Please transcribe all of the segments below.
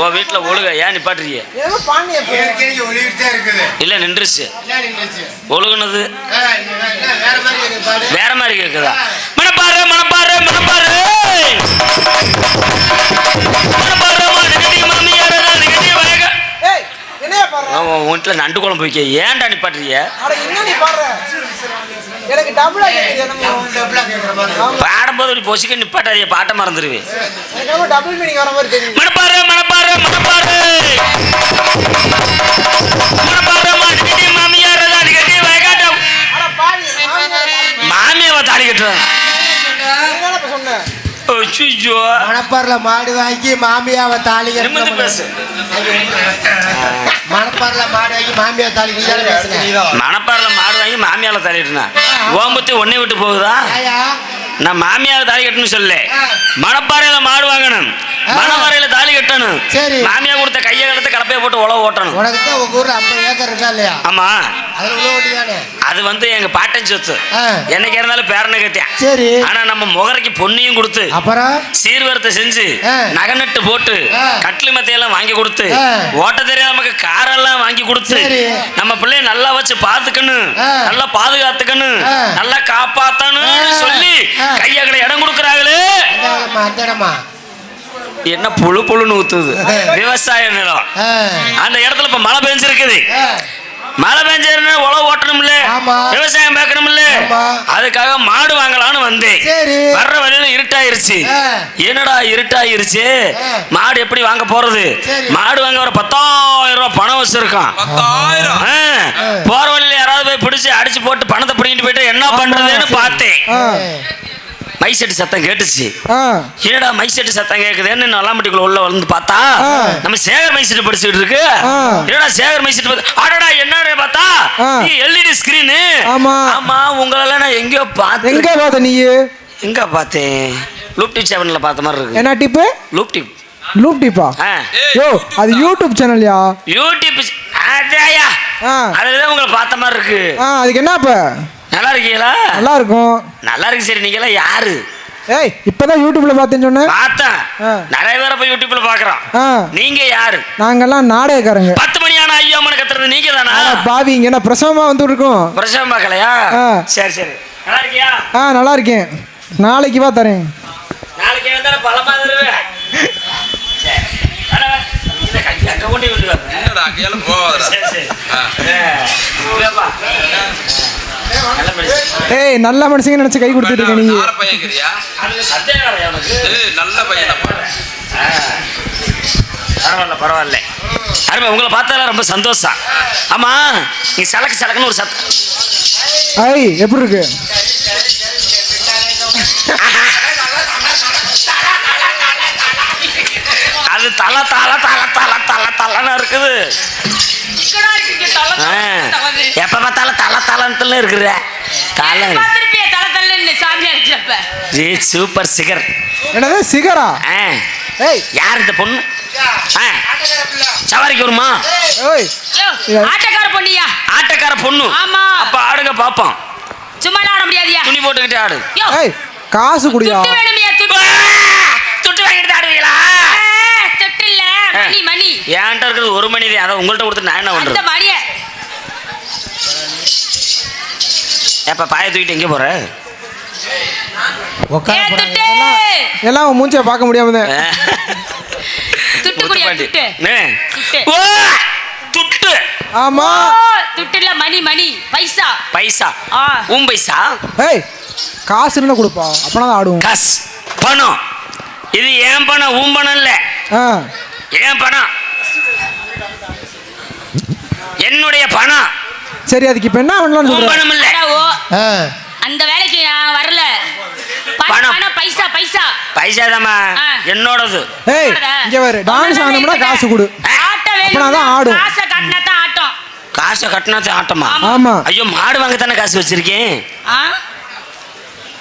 உன் வீட்டுல ஒழுக ஏன் நிப்பாட்டுறிய இல்ல நின்றுச்சு. என்ன நின்றுச்சு? ஒழுகுனது. வேற மாதிரி இருக்கு பாரு வேற மாதிரி கேக்குதா? மணப்பாரு மணப்பாரு மணப்பாரு மணப்பாரு மாடு கட்டி மாமியாரு தாலி கட்டி வயக்கா ஏய் என்னையா பாடுற? அவன் உன் வீட்டுல நண்டு குழம்பு வைக்க ஏன்டா நிப்பாட்டுறிய அட என்ன நீ பாடுற எனக்கு டபுளா. பாடும்போது இப்படி பொசிக்க நிப்பாட்டாதிய பாட்டை மறந்துடுவேன் டபுள் மீனிங் வர மாதிரி மணப்பாரு மாடு மணப்பாறைல மாடு வாங்கி மாமியாவை தாலி மணப்பாறைல மாடு வாங்கி மாமியாவை தாலி மணப்பாறைல மாடு வாங்கி மாமியால தாலிட்டுனா ஓம்பத்தி ஒன்னே விட்டு போகுதா? நான் மாமியாவை தாலி கட்டணும்னு சொல்ல. மணப்பாறையில மாடு வாங்கணும். மணப்பாறையில தாலி கட்டணும். சரி. மாமியா கொடுத்த கையை கழுத்து கலப்பைய போட்டு உழவு ஓட்டணும். உனக்கு தான் உங்க ஊர்ல ஐம்பது ஏக்கர் இருக்கா இல்லையா? ஆமா. அது வந்து எங்க பாட்டன் சொத்து. என்னைக்கு இருந்தாலும் பேரனை கத்தியான் சரி ஆனா நம்ம முகரைக்கு பொண்ணையும் கொடுத்து அப்புறம் சீர்வரத்தை செஞ்சு. நகநட்டு போட்டு. கட்லி மத்தையெல்லாம் வாங்கி கொடுத்து. ஓட்ட தெரியாத நமக்கு காரெல்லாம் வாங்கி கொடுத்து. நம்ம பிள்ளைய நல்லா வச்சு பாத்துக்கணும். நல்லா பாதுகாத்துக்கணும். நல்லா காப்பாத்தணும். சொல்லி. கையகளை இடம் கொடுக்குறாங்களே அந்த இடமா என்ன புழு புழுன்னு ஊத்துது விவசாய நிலம். அந்த இடத்துல இப்ப மழை பெஞ்சிருக்குது. மழை பெஞ்சதுன்னா உழவு ஓட்டணும்ல? ஆமா. விவசாயம் பார்க்கணும்ல? ஆமா. அதுக்காக மாடு வாங்கலாம்னு வந்தேன். சரி. வர்ற வழியில இருட்டாயிருச்சு. என்னடா இருட்டாயிருச்சு. மாடு எப்படி வாங்க போறது. மாடு வாங்க ஒரு பத்தாயிரம் ரூபாய் பணம் வச்சிருக்கான். போற வழியில யாராவது போய் பிடிச்சு அடிச்சு போட்டு பணத்தை பிடிங்கிட்டு போயிட்டு என்ன பண்றதுன்னு பார்த்தேன். ஆ. மை செட்டு சத்தம் கேட்டுச்சு. என்னடா மை செட்டு சத்தம் கேக்குதுன்னு நல்லாம்பட்டிக்குள்ள உள்ள வந்து பார்த்தா. நம்ம சேகர் மை செட்டு படிச்சுட்டு இருக்கு. என்னடா சேகர் மை செட்டு பார்த்து அடடா என்ன பார்த்தா? ஆ. எல்இடி ஸ்கிரீனு ஆமா. ஆமா உங்களெல்லாம் நான் எங்கேயோ பார்த்தேன். எங்க பார்த்த நீ எங்க பார்த்தேன்? லூப் டிப் செவன்ல பார்த்த மாதிரி இருக்கு. என்ன டிப்பு லூப் டிப். லூப் டிப்பா? யோ அது யூடியூப் சேனல்யா யூடியூப் அதாயா ஆ. அதுலதான் உங்களை பார்த்த மாதிரி இருக்கு. அதுக்கு என்ன இப்ப நல்லா இருக்கீங்களா? நல்லா இருக்கும் நல்லா இருக்கு சரி நீங்க எல்லாம் யாரு? ஏய் இப்பதான் யூடியூப்ல பார்த்தேன்னு சொன்னேன். பார்த்தேன். ஆ. நிறைய பேரை போய் யூடியூப்ல பாக்குறோம் ஆ. நீங்க யாரு? நாங்கெல்லாம் நாடகக்காரங்க. பத்து மணி ஆனா ஐயோ அம்மனை கத்துறது நீங்க தானா அட பாவி இங்க என்ன பிரசவமா வந்து இருக்கோம் பிரசவம் பார்க்கலையா? ஆ. சரி சரி. நல்லா இருக்கியா? ஆ நல்லா இருக்கேன். நாளைக்கு வா தரேன். நாளைக்கு வந்தாலும் பழமா தருவேன். என்னடா போவாதடா சரி, சரி. ஏய் நல்ல மனுஷங்க நினைச்சு கை கொடுத்துட்டு இருக்க நீங்க நல்ல பையன் பரவாயில்ல பரவாயில்ல அருமை உங்களை பார்த்தா ரொம்ப சந்தோஷம் ஆமா நீ சலக்கு சலக்குன்னு ஒரு சத்தம் ஐய் எப்படி இருக்கு தல தல தல தல தல தலன்னு இருக்குது. எப்ப பார்த்தாலும் தல தலன்ட்டுல இருக்கிற தலை. தலன்னு. ஜி சூப்பர் சிகர் என்னது சிகரா ஆ. ஏய். யார் இந்த பொண்ணு? ஆ. சவாரிக்கு வருமா? ஆட்டக்கார பொண்ணியா? ஆட்டக்கார பொண்ணு. ஆமா. அப்ப ஆடுங்க பாப்போம். சும்மா ஆட முடியாதியா? துணி போட்டுக்கிட்டு ஆடு. காசு குடியா? துட்டு வாங்கிட்டு ஆடுவீங்களா? மணி மணி. என்கிட்ட இருக்கிறது ஒரு மணி தான். அதை உங்கள்கிட்ட கொடுத்து நான் என்ன அந்த பண்றது மணிய எப்ப பாய தூக்கிட்டு எங்க போற? எல்லாம் மூஞ்சிய பார்க்க முடியாம. துட்டு குடியா முத்துப்பாண்டி. துட்டு? நே. துட்டு. ஓ! துட்டு. ஆமா. ஓ, துட்டு இல்ல மணி மணி. பைசா. பைசா. ஆ. உன் பைசா? ஏய் காசு இருந்தா கொடுப்பா. அப்பனா ஆடுவோம். காஸ் பணம். இது ஏன் பணம் உன் பணம் இல்ல. ஏன் பணம்? என்னுடைய பணம். சரி அதுக்கு இப்ப என்ன சொல்ற? பணம் இல்ல. அந்த வேலைக்கு நான் வரல. பணம். பைசா பைசா பைசா. தாம்மா ஆ. என்னோடது. ஏய் இங்க பாரு டான்ஸ் ஆனோம்னா காசு கொடு. ஆட்ட அப்பனா தான் வேணும் ஆடும். காசை காட்டினா தான் ஆட்டம். காசை கட்டினாச்சு ஆட்டமா? ஆமா. ஐயோ மாடு வாங்க தானே காசு வச்சிருக்கேன்? ஆ?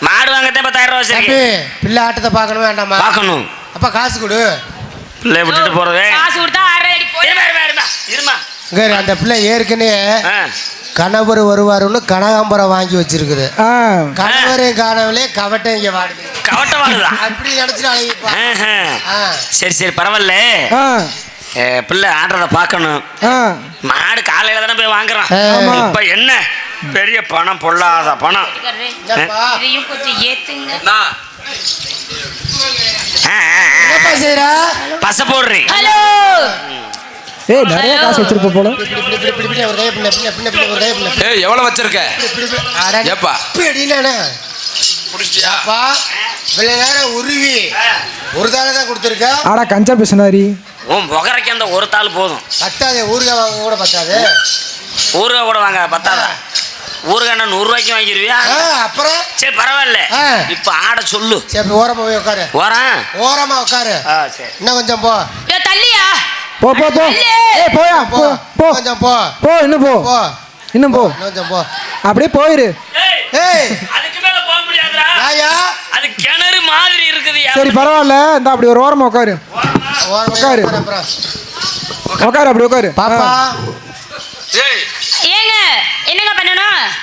மாடு வாங்கத்தே பத்தாயிரம் ரூபா வச்சிருக்கேன். பிள்ளை ஆட்டத்தை பார்க்கணும் வேண்டாமா? பார்க்கணும். அப்ப காசு கொடு. பிள்ளை விட்டுட்டு போறதே. காசு கொடுத்தா ஆறரை அடி போய் இருமா இருமா இருமா இருமா. இங்க இரு, அந்த பிள்ளை ஏற்கனவே ஆ. கணவர் வருவாருன்னு கனகாம்பரம் வாங்கி வச்சிருக்குது. கணவரையும் காணவிலே கவட்டம் இங்க வாடுது. கவட்ட வாடுதா? அப்படி நினைச்சிட்டு அழகிப்பா. சரி சரி பரவாயில்ல. பிள்ளை ஆடுறத பார்க்கணும். மாடு காலையில தானே போய் வாங்குறான். இப்ப என்ன? பெரிய பணம் பொல்லாத பணம். என்னப்பா இதையும் கொஞ்சம் ஏத்துங்க. பச போடுறீ. ஹலோ. ஏய் நிறைய காசு வச்சிருப்ப போல. ஏய் எவ்வளவு வச்சிருக்க? ஏப்பா? இப்படி நானே புடிச்சியா அப்பா இவ்வளவு நேரம் உருவி. ஒரு தாளை தான் கொடுத்துருக்க. ஆடா கஞ்சா பேசினாரி உன் முகரைக்கு அந்த ஒரு தாள் போதும். பத்தாது ஊறுகாய் வாங்க கூட பத்தாது. ஊறுகாய் கூட வாங்க பத்தாதா? ஊறுகாய் என்ன நூறு ரூபாய்க்கு வாங்கிடுவியா அப்புறம்? சரி பரவாயில்ல. இப்ப ஆட சொல்லு. சரி ஓரமா போய் உட்காரு போறேன் ஓரமா உட்காரு சரி. இன்னும் கொஞ்சம் போ. ஏ தள்ளியா? போ போ போ. ஏய் போயா? போ. போ. கொஞ்சம் போ. போ இன்னும் போ. போ. இன்னும் போ. கொஞ்சம் போ. அப்படியே போயிரு. ஏய். அதுக்கு மேல போக முடியாதுடா. அது கிணறு மாதிரி இருக்குது சரி பரவாயில்ல. இந்த அப்படி ஒரு ஓரமா உட்காரு ஓரமா உட்காரு. உட்காரு அப்புறம். உட்காரு அப்படி உட்காரு பாப்பா. ஏய்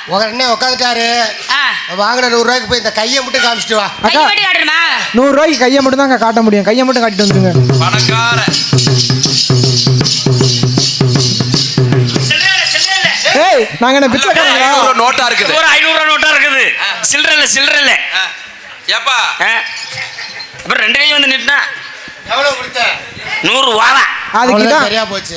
பண்ணணும் உடனே உட்காந்துட்டாரு ஆ. வாங்கின நூறு ரூபாய்க்கு போய் இந்த கையை மட்டும் காமிச்சிட்டு வா. நூறு ரூபாய்க்கு கையை மட்டும் தாங்க காட்ட முடியும். கையை மட்டும் காட்டிட்டு வந்துருங்க. ஏய் நாங்க என்ன பிச்சைக்காரங்களா? ஐநூறு நோட்டா இருக்குது. ஒரு ஐநூறு ரூபா நோட்டா இருக்குது. சில்லறை சில்லறை ஆ. ஏப்பா? அப்புறம் ரெண்டு கையும் வந்து நிட்டுனா எவ்வளவு கொடுத்த? நூறு வாவா. அதுக்கு தான் சரியா போச்சு.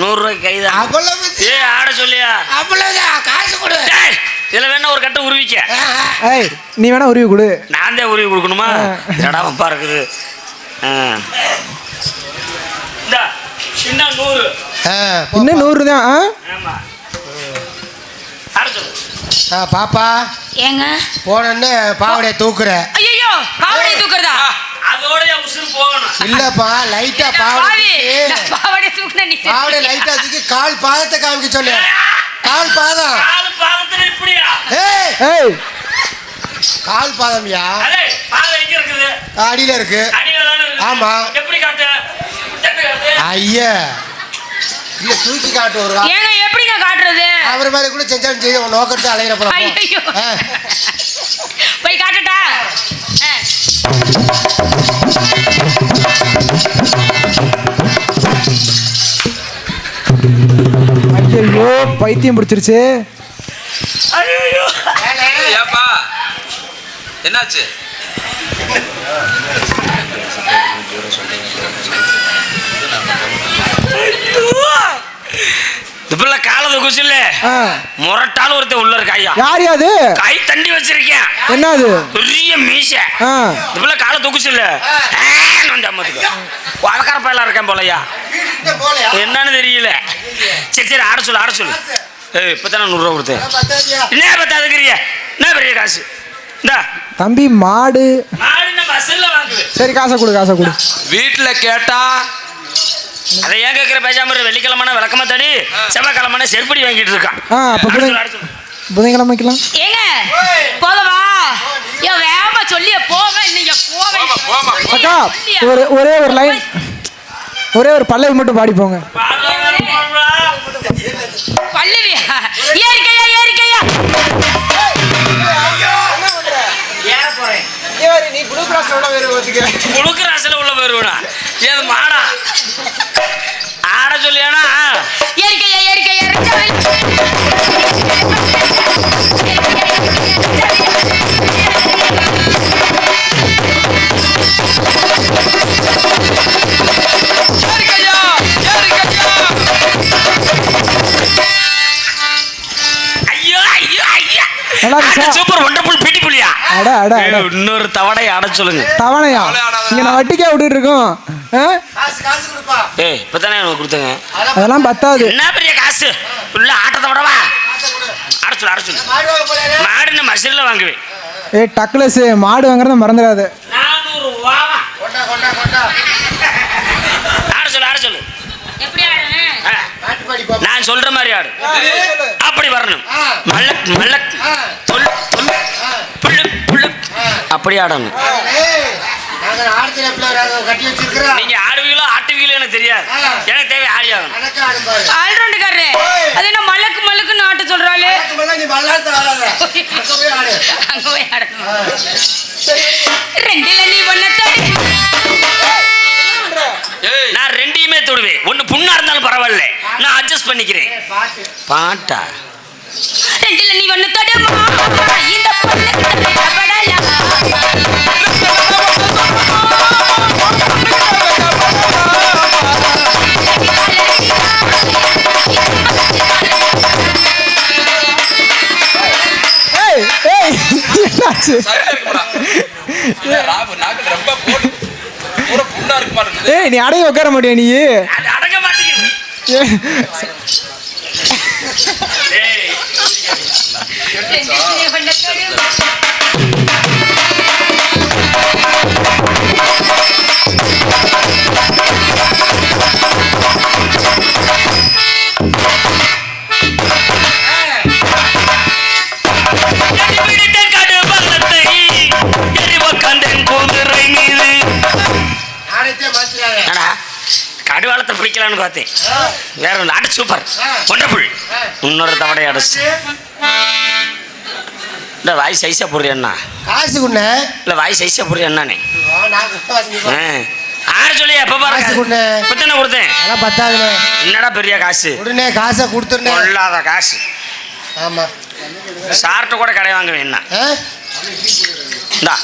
நூறு ரூபாய்க்கு கைதான் அவ்வளவு ஏ ஆட சொல்லியா? அவ்வளவுதான் காசு கொடு. டேய், இதுல வேணா ஒரு கட்டு உருவிக்க. ஏய் நீ வேணா உருவி கொடு. நான் தான் உருவி கொடுக்கணுமா. என்னடா வம்பா இருக்குது? இன்னும் நூறு. இன்னும். நூறு தான் ஆ? ஆமா. ஆட சொல்லு. ஆ, பாப்பா. ஏங்க? போனோன்னு பாவடைய தூக்குற. ஐயோ பாவடை தூக்குறதா? இல்லப்பா லைட்டா பாவடை பாவடை தூக்குன நீ பாவடை லைட்டா தூக்கி கால் பாதத்தை காமிக்க சொல்லு. கால் பாதம். காலு பாதத்துல இப்படியா? ஏய். ஏய். கால் பாதம்யா? அதே பாதம் எங்க இருக்குது? அடியில இருக்கு. அடியில தானே இருக்குது. ஆமா. எப்படி காட்டு? ஐயா. இல்ல தூக்கி காட்டு ஒரு. ஏங்க எப்படிங்க காட்டுறது? அவர் மாதிரி கூட செஞ்சாலும் செய்ய உன் நோக்கத்தை அலையிற போல. போ. ஐயோ ஆ. போய் காட்டுட்டா. ஐயோ பைத்தியம் பிடிச்சிருச்சு. ஐயோ ஏப்பா என்னாச்சு? இப்பல காலத்தை குச்சில்ல ஆ. முரட்டாலும் ஒருத்தன் உள்ள இருக்க ஐயா. யார் யாது கை தண்டி வச்சிருக்கேன். என்னது? பெரிய மீச. இப்பல காலை தூக்குச்சுல்ல. வழக்கார பயலா இருக்கேன் போலயா? என்னன்னு தெரியல. சரி சரி ஆட சொல்லு ஆட சொல்லு. ஏய் இப்பதானே நூறுரூவா கொடுத்தேன்? என்ன பத்தாதுக்கிறிய என்ன பெரிய காசு? இந்தா. தம்பி மாடு. மாடு நம்ம அசல்ல வாங்குது. சரி காசை கொடு காசை கொடு. வீட்டுல கேட்டா அதை ஏன் கேட்குற பேசாம இரு. வெள்ளிக்கிழமைனா விளக்கமா தடி செவ்வாய்க்கிழமைனா செருப்படி வாங்கிட்டு இருக்கான். அப்ப. புதன்கிழமைக்கலாம் ஏங்க போகவா? ஏ வேகமா சொல்லிய போக நீங்க போக. அக்கா ஒரு ஒரே ஒரு லைன் ஒரே ஒரு பல்லவி மட்டும் பாடி போங்க. பல்லுவியா? ஏறிக்கையா ஏறிக்கையா? நீ ப்ளூ கிராஸோட வேற ஒத்துக்க முழுக்க ராசில உள்ள போயிருவா ஏது மாடா. ஆட சொல்லியானா? ஏறிக்கையா ஏறிக்கையா? சூப்பர் பிடி புலியா அட அட அட. இன்னொரு தவடை ஆட சொல்லுங்க. தவணையா? இங்க நான் வட்டிக்கா விட்டுட்டு இருக்கோம். ஏய் இப்பதானே எனக்கு கொடுத்தங்க. அதெல்லாம் பத்தாது. என்ன பெரிய காசு? உள்ள ஆட்டத்தை விடவா ஆட சொல்லு ஆட சொல்லு. மாடு நான் மசிலில் வாங்குவேன். ஏய் டக்லஸ் மாடு வாங்குறத மறந்துடாத. ஆட சொல்லு ஆட? சொல்லு நான் சொல்ற மாதிரி ஆடு. அப்படி வரணும். ஆ. மல்லக். தொல் தொல். ஆ. புள்ளு புள்ளு அப்படி ஆடணும். ஏய், நாங்க ஆடத்துல எப்படி கட்டி வச்சிருக்கிறோம் நீங்க ஆடுவீங்களோ ஆட்டுவீங்களோ எனக்கு தெரியாது. எனக்கு தேவை ஆடி ஆகணும் ஆல்ரவுண்டுக்காரரு அது என்ன மலக்கு மலக்குன்னு ஆட்ட சொல்றாளே? அங்க போய் ஆடணும் ரெண்டுல நீ ஏய். நான் ரெண்டையுமே தொடுவேன். ஒண்ணு புண்ணா இருந்தாலும் பரவாயில்ல. நான் அட்ஜஸ்ட் பண்ணிக்கிறேன். பாட்டு. பாட்டா? ரெண்டுல நீ ஒன்னத்தாடி இந்த பொண்ணு ஏய் நீ அடைய உட்கார மாட்டியா நீ? அடங்க மாட்டேங்குது. பார்த்தேன் வேற ஒன்று அடி சூப்பர். ஒண்டர்ஃபுல் இன்னொரு தவடை அடிச்சு. இல்லை வாய் சைஸாக போடுறியா அண்ணா? காசு குண்ண. இல்லை வாய் சைஸாக போடுறியா அண்ணானே? நான் ஆறு சொல்லி எப்போ காசு கொடு. புத்தனை கொடுத்தேன். பத்தாதுண்ணே. என்னடா பெரிய காசு? உடனே காசை கொடுத்துருந்தேன் கொள்ளாத காசு. ஆமா. சார்ட்ட கூட கடை வாங்குவேன் என்ன? இந்தா.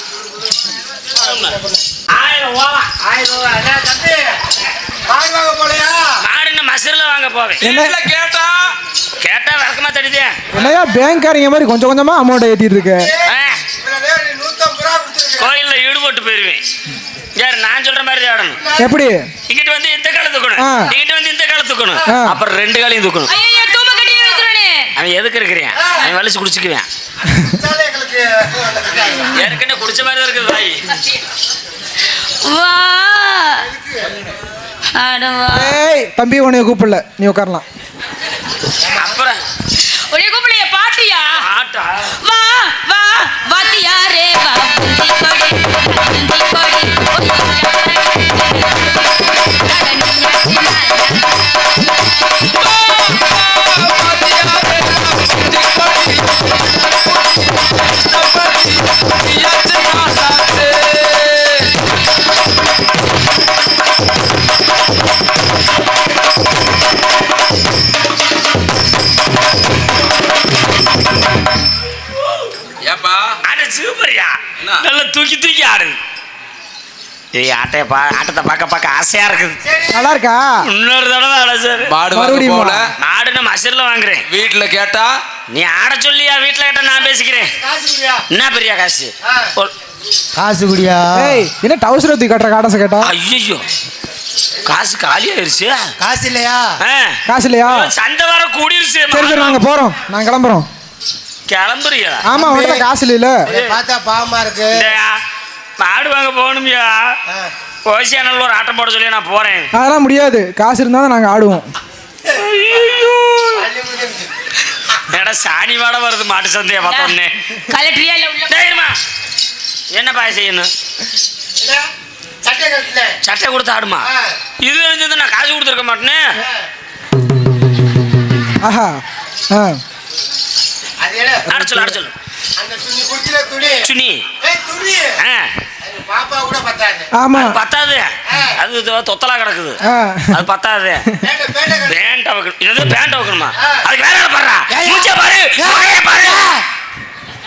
ஆயிரம் ஓவா ஆயிரம் ரூபா மாடு வாங்க போலையா? மாடுன்னு மசூரில் வாங்க போவேன் வீட்டுல கேட்டா? கேட்டா விளக்கமா தடுதே என்னையா பேங்க்காரங்க மாதிரி கொஞ்சம் கொஞ்சமா அமௌண்ட் ஏத்திட்டு இருக்க கோயில்ல ஈடுபட்டு போயிருவேன். யார் நான் சொல்ற மாதிரி ஆடணும். எப்படி? இங்கிட்டு வந்து இந்த காலை தூக்கணும். வந்து இந்த காலை தூக்கணும். அப்புறம் ரெண்டு காலையும் தூக்கணும். அவன் எதுக்கு இருக்கிறேன்? அவன் வலிச்சு குடிச்சுக்குவேன். ஏற்கனவே குடிச்ச மாதிரி தான் இருக்குது வாய் வா. ஏய் தம்பி உன்னைய கூப்பிடல. நீ உட்காரலாம். அப்புறம்? ஒரே கூப்பிடைய பாட்டியா? ஆட்டா வா வா வாத்தியாரே வா ஏய் ஆட்டைய பா ஆட்டத்தை பார்க்க பார்க்க ஆசையா இருக்குது. நல்லா இருக்கா இன்னொரு தடவை ஆட சார் மாடு வாங்க மறுபடியுமா? போல மாடு நான் மசூரில் வாங்குறேன். வீட்டுல கேட்டா? நீ ஆட சொல்லியா? வீட்டில் கேட்ட நான் பேசிக்கிறேன். காசு குடியா? என்ன பெரிய காசு. காசு குடியா? ஏய் என்ன டவுசர் தூக்கி கட்டுற காடசை கேட்டா? ஐயோ காசு காலி ஆயிருச்சு. காசு இல்லையா? ஆ. காசு இல்லையா? சந்தை வர கூடிருச்சு. சரி சரி நாங்க போறோம். நாங்க கிளம்புறோம். கிளம்புறியா? ஆமா உன்கிட்ட காசு இல்லையில இதை பார்த்தா பாவமா இருக்கு. மாடு வாங்க போகணும்யா. ஆ. ஓசியானல் ஒரு ஆட்டம் போட சொல்லி நான் போறேன். அதெல்லாம் முடியாது. காசு இருந்தா தான் நாங்க ஆடுவோம். ஏடா சாணி வாட வருது மாட்டு சந்தையை பார்த்தோன்னே. கலெக்டரியா இல்ல உள்ள தைரியமா என்ன பாய செய்யணும்? சட்டை கட்டல சட்டை கொடுத்து ஆடுமா. இது இருந்தது நான் காசு கொடுத்துருக்க மாட்டேனே. ஆஹா. ஆ. அது என்ன? ஆட சொல்லு ஆட சொல்லு. அந்த துணி குடிக்கிற துணி. சுனி கூட ஆமா. பத்தாது. அது தொத்தலா கிடக்குது. அது பத்தாது. பேண்ட் வைக்கணும். இது பேண்ட் வைக்கணுமா. அதுக்கு வேற பாடுறா. ஏய், மூஞ்ச பாரு. முகைய பாரு.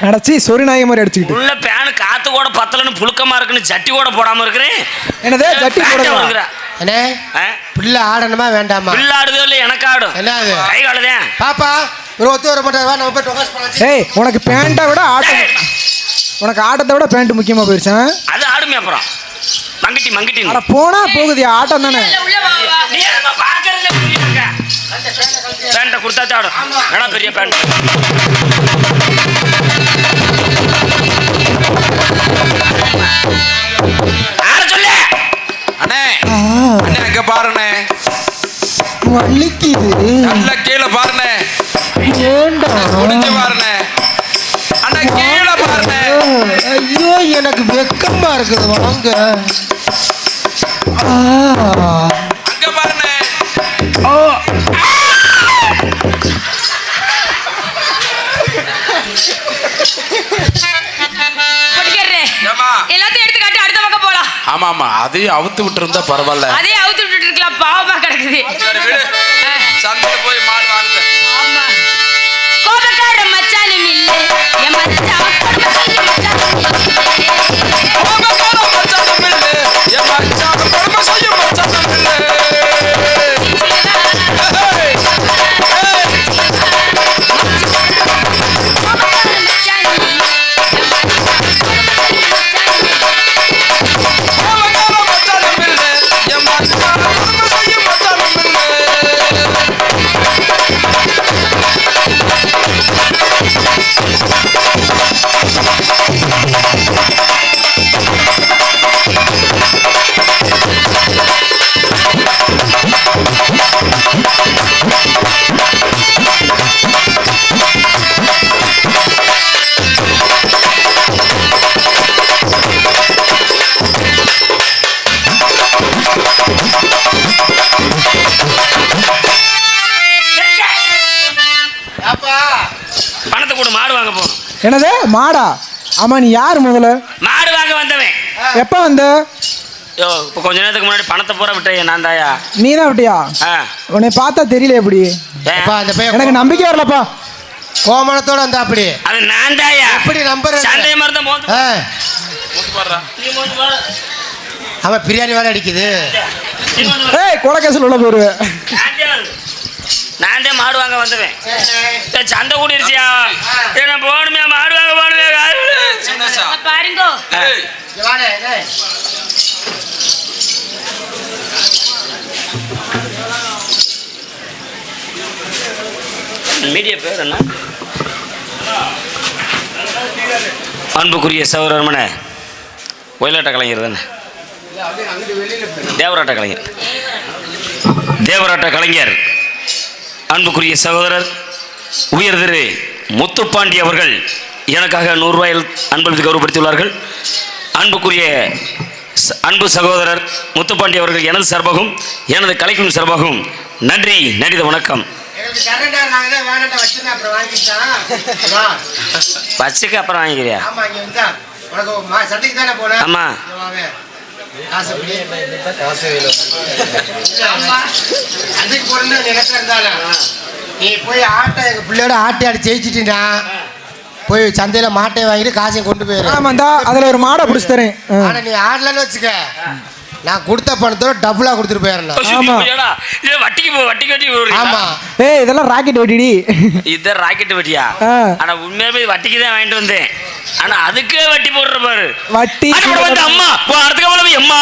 அடைச்சி சொறி நாய மாதிரி அடிச்சுக்கிட்டு. உள்ள பேனு காத்து கூட பத்தலன்னு புழுக்கமா இருக்குன்னு ஜட்டி கூட போடாம இருக்கிறேன். என்னது? ஜட்டி போடுறா வாங்குறா. அண்ணே ஆ? பிள்ளை ஆடணுமா வேண்டாமா? பிள்ளாடுதோ இல்லை எனக்கு ஆடும் என்ன அது கை காலுதேன் பாப்பா ஒரு ஒத்து வர மாட்டாரு வா நம்ம போய் டொகாஸ் பண்ணலாம். ஏய் உனக்கு பேண்ட்டை விட ஆட்டம். உனக்கு ஆட்டத்தை விட பேண்ட் முக்கியமா போயிருச்சேன் அது ஆடுமே அப்புறம். மங்கிட்டி மங்கிட்டி. அட போனா போகுதியா ஆட்டம் தானே. இல்ல, உள்ள வா வா. நீ என்னமா பாக்குறதுல புரியுதுங்க பேண்ட்டை கொடுத்தா பெரிய பேண்ட் ஆட சொல்லு. அண்ணே அண்ணே அங்க பாருண்ணே. வலிக்குது நல்ல கீழே பாருண்ணே. வேண்டாம் குடிஞ்சு பாருண்ணே. அண்ணா கீழே பாருண்ணே எனக்கு வெக்கமா இருக்குது வாங்க. எல்லாத்தையும் எடுத்து காட்டி அடுத்த பக்கம் போலாம். ஆமா ஆமா அதையும் அவுத்து விட்டு இருந்தா பரவாயில்ல. அதே அவுத்து விட்டுட்டு இருக்கலாம் பாவமா கிடக்குது. சந்தையில போய் என் மச்சான் என்னது? மாடா? ஆமா நீ யார் முதல்ல? மாடு வாங்க வந்தவன். எப்ப வந்த? யோ இப்போ கொஞ்ச நேரத்துக்கு முன்னாடி பணத்தை பூரா விட்டேன் நான் தாயா? நீ தான் விட்டியா? ஆ. உன்னை பார்த்தா தெரியல எப்படி? அப்பா அந்த பையன் எனக்கு நம்பிக்கை வரலப்பா. கோமணத்தோட வந்தா அப்படி அது நான் தாயா? எப்படி நம்புறது? சந்தை மாதிரி தான் மோந்து. அவன் பிரியாணி வேலை அடிக்குது. ஏய் கொலக்கேசல் உள்ள போயிருவேன் மாடு வாங்க வந்தவன் சந்தை கூடிருச்சியா? ஏன்னா போகணுமே மாடு வாங்க போகணுமே பாருங்கோ. மீடியா பேர் என்ன? அன்புக்குரிய சௌரமன ஒயிலாட்ட கலைஞர் தானே? தேவராட்ட கலைஞர். தேவராட்ட கலைஞர். அன்புக்குரிய சகோதரர் உயர் திரு முத்துப்பாண்டி அவர்கள் எனக்காக நூறுரூவாயில் அன்பளித்து கௌரவப்படுத்தியுள்ளார்கள். அன்புக்குரிய அன்பு சகோதரர் முத்துப்பாண்டி அவர்கள் எனது சார்பாகவும் எனது கலைக்கும் சார்பாகவும் நன்றி நன்றி வணக்கம். வச்சிருந்தா அப்புறம் வாங்கிக்கிறியா? ஆமா நினைச்சா இருந்தாலும் நீ போய் ஆட்டை எங்க பிள்ளையோட ஆட்டை ஆடி ஜெயிச்சிட்டீங்கன்னா போய் சந்தையில மாட்டை வாங்கிட்டு காசையும் கொண்டு போயிரு. ஆமாண்டா அதுல ஒரு மாடை பிடிச்சி தரேன். ஆ. ஆனா நீ ஆடலன்னு வச்சுக்க. நான் கொடுத்த பணத்தோட டபுளா கொடுத்துட்டு போயிடலாம் ஆமா. இது வட்டிக்கு போ வட்டிக்கு வட்டி? ஆமா. ஏய் இதெல்லாம் ராக்கெட் வெட்டிடி. இது ராக்கெட் வட்டியா? ஆ. ஆனா உண்மையாவே வட்டிக்கு தான் வாங்கிட்டு வந்தேன். ஆனா அதுக்கே வட்டி போடுற பாரு. வட்டி வந்து அம்மா அடுத்த கவலை அம்மா.